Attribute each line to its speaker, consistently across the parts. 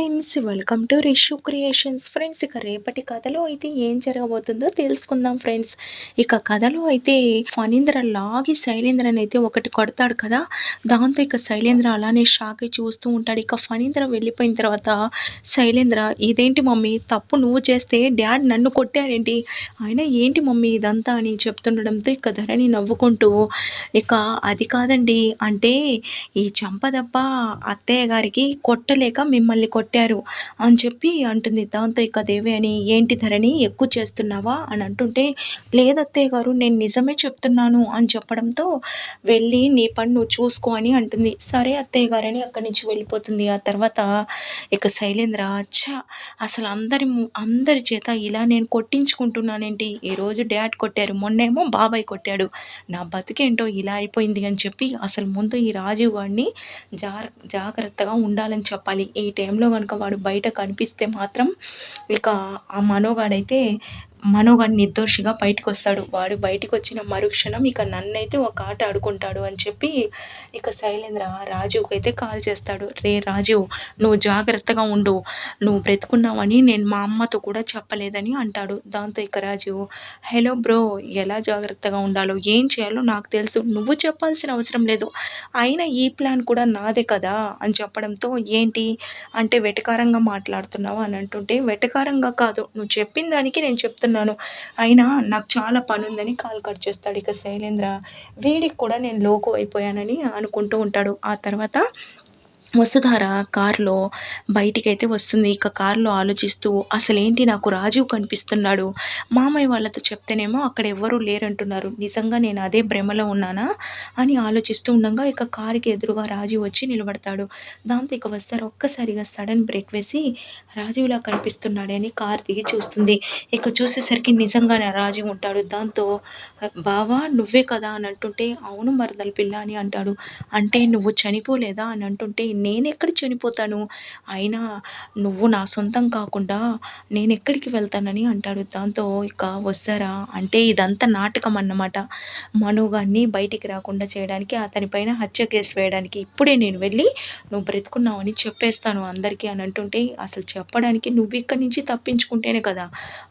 Speaker 1: Friends welcome to Rishu creations. Friends ఇక రేపటి కథలో అయితే ఏం జరగబోతుందో తెలుసుకుందాం ఫ్రెండ్స్. ఇక కథలో అయితే ఫణీంద్ర లాగి శైలేంద్రని అయితే ఒకటి కొడతాడు కదా. దాంతో ఇక శైలేంద్ర అలానే షాక్ అయి చూస్తూ ఉంటాడు. ఇక ఫణీంద్ర వెళ్ళిపోయిన తర్వాత శైలేంద్ర ఇదేంటి మమ్మీ? తప్పు నువ్వు చేస్తే డాడ్ నన్ను కొట్టారేంటి? ఆయన ఏంటి మమ్మీ ఇదంతా? అని చెప్తుండడంతో ఇక ధరణి నవ్వుకుంటూ ఇక అది కాదండి. అంటే ఈ చంపదప్ప అత్తయ్య గారికి కొట్టలేక మిమ్మల్ని కొట్ట కొట్టారు అని చెప్పి అంటుంది. దాంతో ఇక దేవి అని ఏంటి ధరణి? ఎక్కువ చేస్తున్నావా? అని అంటుంటే లేదత్తయ్య గారు నేను నిజమే చెప్తున్నాను అని చెప్పడంతో వెళ్ళి నీ పని నువ్వు చూసుకో అని అంటుంది. సరే అత్తయ్య గారని అక్కడి నుంచి వెళ్ళిపోతుంది. ఆ తర్వాత ఇక శైలేంద్ర అచ్చా అసలు అందరి అందరి చేత ఇలా నేను కొట్టించుకుంటున్నానేంటి? ఈరోజు డాడ్ కొట్టారు మొన్నేమో బాబాయ్ కొట్టాడు. నా బతికేంటో ఇలా అయిపోయింది అని చెప్పి అసలు ముందు ఈ రాజీవ్ వాడిని జాగ్రత్తగా ఉండాలని చెప్పాలి. ఈ టైంలో కనుక వాడు బయట కనిపిస్తే మాత్రం ఇక ఆ మనోగాడైతే మనోగాడు నిర్దోషిగా బయటకు వస్తాడు వాడు బయటకు వచ్చిన మరుక్షణం ఇక నన్నైతే ఒక ఆట ఆడుకుంటాడు అని చెప్పి ఇక శైలేంద్ర రాజుకి అయితే కాల్ చేస్తాడు. రే రాజు నువ్వు జాగ్రత్తగా ఉండు. నువ్వు బ్రతుకున్నావని నేను మా అమ్మతో కూడా చెప్పలేదని అంటాడు. దాంతో ఇక రాజు హలో బ్రో ఎలా జాగ్రత్తగా ఉండాలో ఏం చేయాలో నాకు తెలుసు. నువ్వు చెప్పాల్సిన అవసరం లేదు. అయినా ఈ ప్లాన్ కూడా నాదే కదా? అని చెప్పడంతో ఏంటి? అంటే వెటకారంగా మాట్లాడుతున్నావు? అని అంటుంటే వెటకారంగా కాదు. నువ్వు చెప్పిన దానికి నేను చెప్తున్నాను చేస్తున్నాను అయినా నాకు చాలా పని ఉందని కాల్ కట్ చేస్తాడు ఇక శైలేంద్ర. వీడికి కూడా నేను లోకు అయిపోయానని అనుకుంటూ ఉంటాడు. ఆ తర్వాత వసుధార కారులో బయటికైతే వస్తుంది. ఇక కారులో ఆలోచిస్తూ అసలేంటి నాకు రాజీవ్ కనిపిస్తున్నాడు? మామయ్య వాళ్ళతో చెప్తేనేమో అక్కడ ఎవ్వరూ లేరంటున్నారు. నిజంగా నేను అదే భ్రమలో ఉన్నానా? అని ఆలోచిస్తూ ఉండగా ఇక కారుకి ఎదురుగా రాజీవ్ వచ్చి నిలబడతాడు. దాంతో ఇక వస్తారు ఒక్కసారిగా సడన్ బ్రేక్ వేసి రాజీవ్లా కనిపిస్తున్నాడే అని కారు దిగి చూస్తుంది. ఇక చూసేసరికి నిజంగానే రాజీవ్ ఉంటాడు. దాంతో బావా నువ్వే కదా అని అంటుంటే అవును మరదల పిల్ల అని అంటాడు. అంటే నువ్వు చనిపోలేదా అని అంటుంటే నేను ఎక్కడ చనిపోతాను? అయినా నువ్వు నా సొంతం కాకుండా నేను ఎక్కడికి వెళ్తానని అంటాడు. దాంతో ఇక వస్తారా? అంటే ఇదంతా నాటకం అన్నమాట. మనోగాన్ని బయటికి రాకుండా చేయడానికి అతనిపైన హత్య కేసు వేయడానికి ఇప్పుడే నేను వెళ్ళి నువ్వు బ్రతుకున్నావని చెప్పేస్తాను అందరికీ అని అంటుంటే అసలు చెప్పడానికి నువ్వు ఇక్కడి నుంచి తప్పించుకుంటేనే కదా.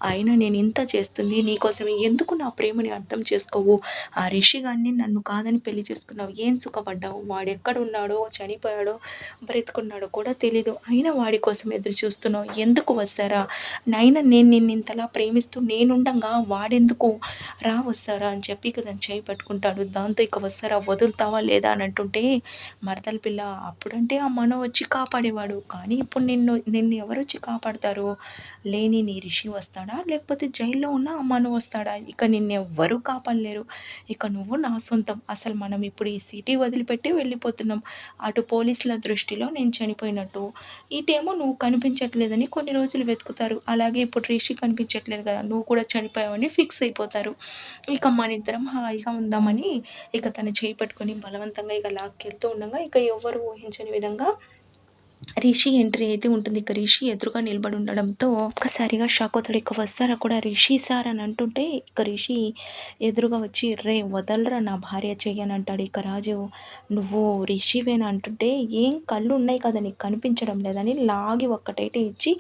Speaker 1: అయినా నేను ఇంత చేస్తుంది నీకోసమే ఎందుకు నా ప్రేమని అర్థం చేసుకోవు? ఆ రిషి గారిని నన్ను కాదని పెళ్ళి చేసుకున్నావు ఏం సుఖపడ్డావు? వాడు ఎక్కడున్నాడో చనిపోయాడో? బ్రతుకున్నాడో కూడా తెలీదు. అయినా వాడి కోసం ఎదురు చూస్తున్నావు. ఎందుకు వస్తారా? నైనా నేను నిన్ను ఇంతలా ప్రేమిస్తూ నేనుండగా వాడెందుకు రా వస్తారా అని చెప్పి ఇక దాన్ని చేయి పట్టుకుంటాడు. దాంతో ఇక వస్తారా వదులుతావా లేదా అని అంటుంటే మరదల పిల్ల అప్పుడంటే ఆ మనం వచ్చి కాపాడేవాడు. కానీ ఇప్పుడు నిన్ను నిన్ను ఎవరు వచ్చి కాపాడతారు? లేని నీ రిషి వస్తాడా? లేకపోతే జైల్లో ఉన్న ఆ వస్తాడా? ఇక నిన్ను కాపాడలేరు. ఇక నువ్వు నా సొంతం. అసలు మనం ఇప్పుడు ఈ సిటీ వదిలిపెట్టి వెళ్ళిపోతున్నాం. అటు పోలీసుల దృష్టిలో నేను చనిపోయినట్టు. ఇటేమో నువ్వు కనిపించట్లేదని కొన్ని రోజులు వెతుకుతారు. అలాగే ఇప్పుడు రిషి కనిపించట్లేదు కదా నువ్వు కూడా చనిపోయావని ఫిక్స్ అయిపోతారు. ఇక మన ఇద్దరం హాయిగా ఉందామని ఇక తను చేయి పట్టుకొని బలవంతంగా ఇక లాక్కెళ్తూ ఉండగా ఇక ఎవరు ఊహించని విధంగా రిషి ఎంట్రీ అయితే ఉంటుంది. ఇక రిషి ఎదురుగా నిలబడి ఉండడంతో ఒక్కసారిగా షాక్ అవుతాడు. ఇక వస్తారా కూడా రిషి సార్ అని అంటుంటే ఇక రిషి ఎదురుగా వచ్చి రే వదలరా నా భార్య చెయ్యని అంటాడు. ఇక రాజు నువ్వు రిషివేనా అంటుంటే ఏం కళ్ళు ఉన్నాయి కదా నీకు కనిపించడం లేదని లాగి ఒక్కటైతే ఇచ్చి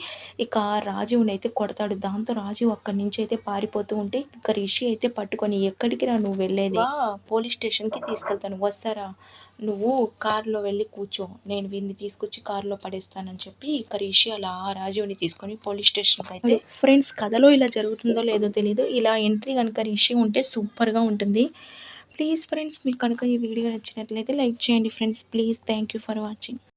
Speaker 1: ఇక రాజీవ్ని అయితే కొడతాడు. దాంతో రాజు అక్కడి నుంచి అయితే పారిపోతూ ఉంటే ఇక రిషి అయితే పట్టుకొని ఎక్కడికి రా నువ్వు వెళ్ళేది? పోలీస్ స్టేషన్కి తీసుకెళ్తాను. వస్తారా? నువ్వు కారులో వెళ్ళి కూర్చో. నేను వీడిని తీసుకొచ్చి కారులో పడేస్తానని చెప్పి ఇక రిషి అలా రాజీవ్ని తీసుకొని పోలీస్ స్టేషన్కి అయితే ఫ్రెండ్స్ కథలో ఇలా జరుగుతుందో లేదో తెలియదు ఇలా ఎంట్రీ కనుక రిషి ఉంటే సూపర్గా ఉంటుంది. ప్లీజ్ ఫ్రెండ్స్ మీకు కనుక ఈ వీడియో నచ్చినట్లయితే లైక్ చేయండి friends. Please thank you for watching.